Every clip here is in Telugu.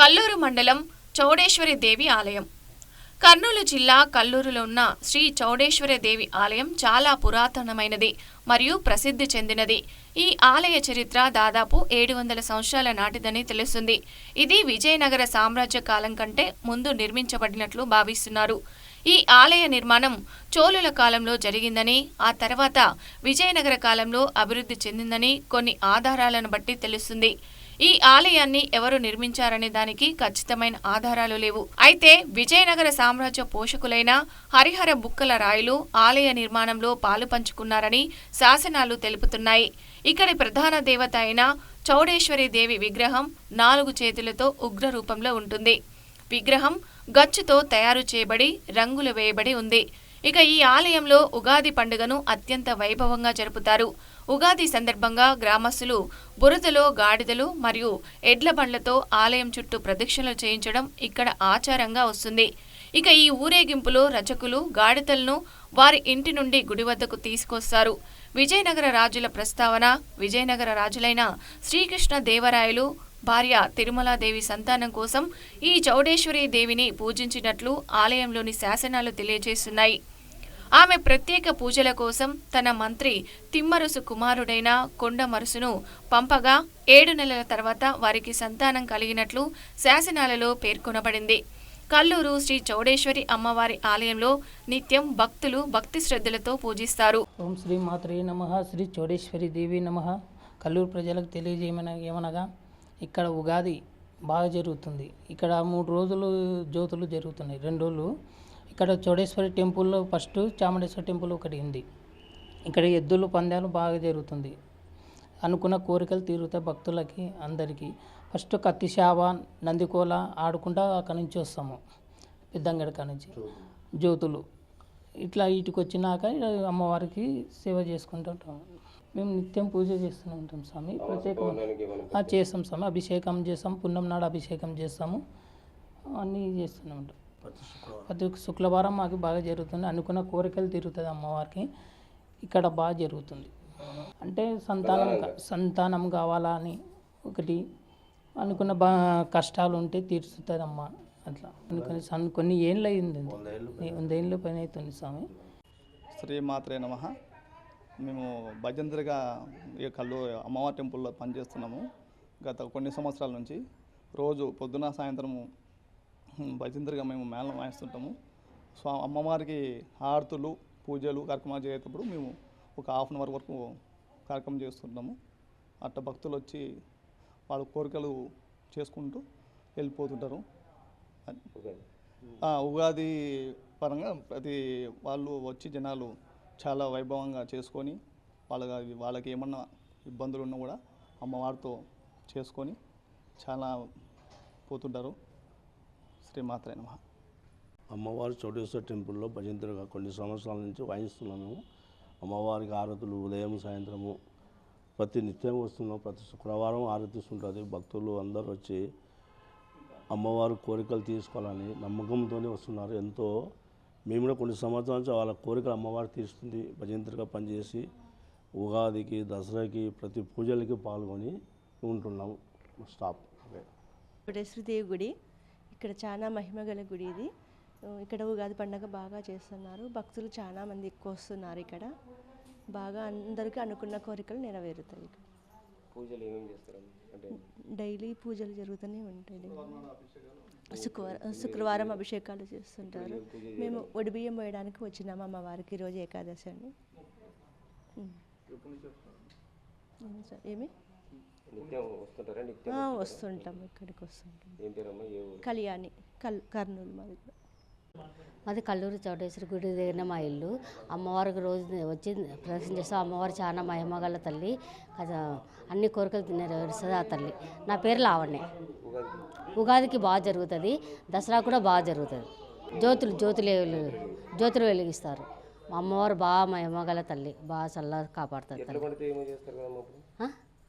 కల్లూరు మండలం చౌడేశ్వరి దేవి ఆలయం. కర్నూలు జిల్లా కల్లూరులో ఉన్న శ్రీ చౌడేశ్వరి దేవి ఆలయం చాలా పురాతనమైనది మరియు ప్రసిద్ధి చెందినది. ఈ ఆలయ చరిత్ర దాదాపు ఏడు వందల సంవత్సరాల నాటిదని తెలుస్తుంది. ఇది విజయనగర సామ్రాజ్య కాలం కంటే ముందు నిర్మించబడినట్లు భావిస్తున్నారు. ఈ ఆలయ నిర్మాణం చోళుల కాలంలో జరిగిందని ఆ తర్వాత విజయనగర కాలంలో అభివృద్ధి చెందిందని కొన్ని ఆధారాలను బట్టి తెలుస్తుంది. ఈ ఆలయాన్ని ఎవరు నిర్మించారనే దానికి ఖచ్చితమైన ఆధారాలు లేవు. అయితే విజయనగర సామ్రాజ్య పోషకులైన హరిహర బుక్కల రాయలు ఆలయ నిర్మాణంలో పాలు పంచుకున్నారని శాసనాలు తెలుపుతున్నాయి. ఇక్కడి ప్రధాన దేవత అయిన చౌడేశ్వరి దేవి విగ్రహం నాలుగు చేతులతో ఉగ్ర రూపంలో ఉంటుంది. విగ్రహం గచ్చుతో తయారు చేయబడి రంగులు వేయబడి ఉంది. ఇక ఈ ఆలయంలో ఉగాది పండుగను అత్యంత వైభవంగా జరుపుతారు. ఉగాది సందర్భంగా గ్రామస్తులు బురదలో గాడిదలు మరియు ఎడ్ల బండ్లతో ఆలయం చుట్టూ ప్రదక్షిణలు చేయించడం ఇక్కడ ఆచారంగా వస్తుంది. ఇక ఈ ఊరేగింపులో రచకులు గాడిదలను వారి ఇంటి నుండి గుడి వద్దకు తీసుకొస్తారు. విజయనగర రాజుల ప్రస్తావన విజయనగర రాజులైన శ్రీకృష్ణ దేవరాయలు భార్య తిరుమలాదేవి సంతానం కోసం ఈ చౌడేశ్వరి దేవిని పూజించినట్లు ఆలయంలోని శాసనాలు తెలియజేస్తున్నాయి. ఆమె ప్రత్యేక పూజల కోసం తన మంత్రి తిమ్మరుసు కుమారుడైన కొండమరుసును పంపగా ఏడు నెలల తర్వాత వారికి సంతానం కలిగినట్లు శాసనాలలో పేర్కొనబడింది. కల్లూరు శ్రీ చౌడేశ్వరి అమ్మవారి ఆలయంలో నిత్యం భక్తులు భక్తి శ్రద్ధలతో పూజిస్తారు. ఓం శ్రీ మాత్రే నమ శ్రీ చౌడేశ్వరి దేవి నమ. కల్లూరు ప్రజలకు తెలియజేయమన ఏమనగా ఇక్కడ ఉగాది బాగా జరుగుతుంది. ఇక్కడ మూడు రోజులు జ్యోతులు జరుగుతున్నాయి. రెండు రోజులు ఇక్కడ చౌడేశ్వరి టెంపుల్లో ఫస్ట్ చాముండేశ్వరి టెంపుల్ ఒకటి ఉంది. ఇక్కడ ఎద్దులు పందాలు బాగా జరుగుతుంది. అనుకున్న కోరికలు తీరుతాయి భక్తులకి అందరికీ. ఫస్ట్ కత్తిశావ నందికోల ఆడుకుంటా అక్కడి నుంచి వస్తాము. పెద్దంగడి కాడ నుంచి. జ్యోతులు. ఇట్లా వీటికి వచ్చినాక అమ్మవారికి సేవ చేసుకుంటూ ఉంటాం మేము నిత్యం పూజ చేస్తూనే ఉంటాం స్వామి. ప్రత్యేకం? చేస్తాం స్వామి. అభిషేకం చేస్తాం. పున్నం నాడు అభిషేకం చేస్తాము. అన్నీ చేస్తూనే ఉంటాం. ప్రతి శుక్రవారం. మాకు బాగా జరుగుతుంది. అనుకున్న కోరికలు తీరుతుంది అమ్మవారికి. ఇక్కడ బాగా జరుగుతుంది. అంటే సంతానం సంతానం కావాలా అని ఒకటి అనుకున్న బా కష్టాలు ఉంటే తీర్చుతుంది అమ్మ. అట్లా. అనుకుని సన్ కొన్ని ఏళ్ళు అయింది. వంద ఏళ్ళ పైన అవుతుంది స్వామి. శ్రీ మాత్రే నమ. మేము భజంత్రిగా ఈ కళ్ళు అమ్మవారి టెంపుల్లో పనిచేస్తున్నాము. గత కొన్ని సంవత్సరాల నుంచి రోజు పొద్దున సాయంత్రము భజంత్రిగా మేము మేళం వాయిస్తుంటాము. స్వా అమ్మవారికి హారతులు పూజలు కార్యక్రమాలు చేసేటప్పుడు మేము ఒక హాఫ్ అన్ అవర్ వరకు కార్యక్రమం చేస్తుంటాము. అట్ట భక్తులు వచ్చి వాళ్ళ కోరికలు చేసుకుంటూ వెళ్ళిపోతుంటారు. ఉగాది. పరంగా ప్రతి వాళ్ళు వచ్చి జనాలు చాలా వైభవంగా చేసుకొని వాళ్ళకి వాళ్ళకి ఏమన్నా ఇబ్బందులు ఉన్నా కూడా అమ్మవారితో చేసుకొని చాలా పోతుంటారు. శ్రీమాత్రే నమః. అమ్మవారి చోటేశ్వర టెంపుల్లో భజంతులుగా కొన్ని సంవత్సరాల నుంచి వాయిస్తున్నాము. అమ్మవారికి ఆరతులు ఉదయం సాయంత్రము ప్రతి నిత్యం వస్తున్నాం. ప్రతి శుక్రవారం ఆరతిస్తుంటుంది భక్తులు అందరూ వచ్చి అమ్మవారి కోరికలు తీసుకోవాలని నమ్మకంతోనే వస్తున్నారు. ఎంతో మేము కూడా కొన్ని సంవత్సరాల నుంచి వాళ్ళ కోరికలు అమ్మవారు తీరుస్తుంది భజంతులుగా పనిచేసి ఉగాదికి దసరాకి ప్రతి పూజలకి పాల్గొని ఉంటున్నాము స్టాప్. ఓకే వెంకటేశ్వరదేవి గుడి. ఇక్కడ చాలా మహిమ గల గుడి ఇది. ఇక్కడ ఉగాది పండగ బాగా చేస్తున్నారు. భక్తులు చాలా మంది ఎక్కువ వస్తున్నారు ఇక్కడ. బాగా అందరికీ అనుకున్న కోరికలు నెరవేరుతాయి ఇక్కడ. పూజలు ఏమేమి చేస్తారు? అంటే డైలీ పూజలు జరుగుతూనే ఉంటాయి. శుక్రవారం శుక్రవారం అభిషేకాలు చేస్తుంటారు. మేము ఒడిబియ్యం పోయడానికి వచ్చినాము అమ్మవారికి ఈరోజు ఏకాదశి అని. ఉమ్. ఏమి? వస్తుంటాం ఇక్కడికి వస్తుంటాం. కళ్యాణి కల్ కర్నూలు మాది. కూడా. మాది కల్లూరు చౌడేశ్వరి గుడి దగ్గర మా ఇల్లు. అమ్మవారికి రోజు వచ్చి ప్రదర్శన చేస్తాం. అమ్మవారు చాలా మహిమగల తల్లి. కదా అన్ని కోరికలు నెరవేరుస్తుంది ఆ తల్లి. నా పేరు లావణ్య. ఉగాదికి బాగా జరుగుతుంది. దసరా కూడా బాగా జరుగుతుంది. జ్యోతులు జ్యోతులు జ్యోతులు వెలిగిస్తారు. మా అమ్మవారు బాగా మహిమగల తల్లి. బాగా చల్లగా కాపాడుతుంది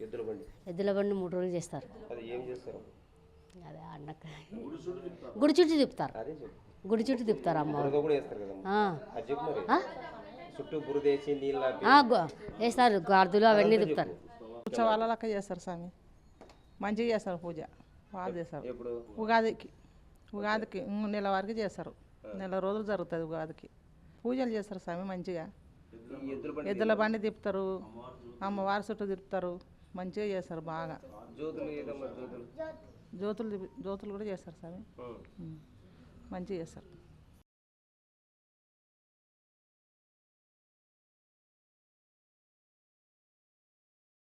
ఎద్దుల బండి? ఎద్దుల బండి మూడు రోజులు చేస్తారు. అదే అన్న గుడి చుట్టూ తిప్పుతారు. గుడి చుట్టూ తిప్పుతారు అమ్మ వేస్తారు. గార్దులు అవన్నీ తిప్పుతారు. ఉత్సవాల లెక్క చేస్తారు స్వామి. మంచిగా చేస్తారు పూజ. బాగా చేస్తారు. ఉగాదికి. ఉగాదికి నెల వరకు చేస్తారు. నెల రోజులు జరుగుతుంది ఉగాదికి. పూజలు చేస్తారు స్వామి మంచిగా. ఎద్దుల బండి తిప్పుతారు. అమ్మవారి చుట్టూ తిప్పుతారు. మంచిగా చేస్తారు బాగా. జ్యోతులు జ్యోతులు? కూడా చేస్తారు స్వామి. మంచిగా చేస్తారు.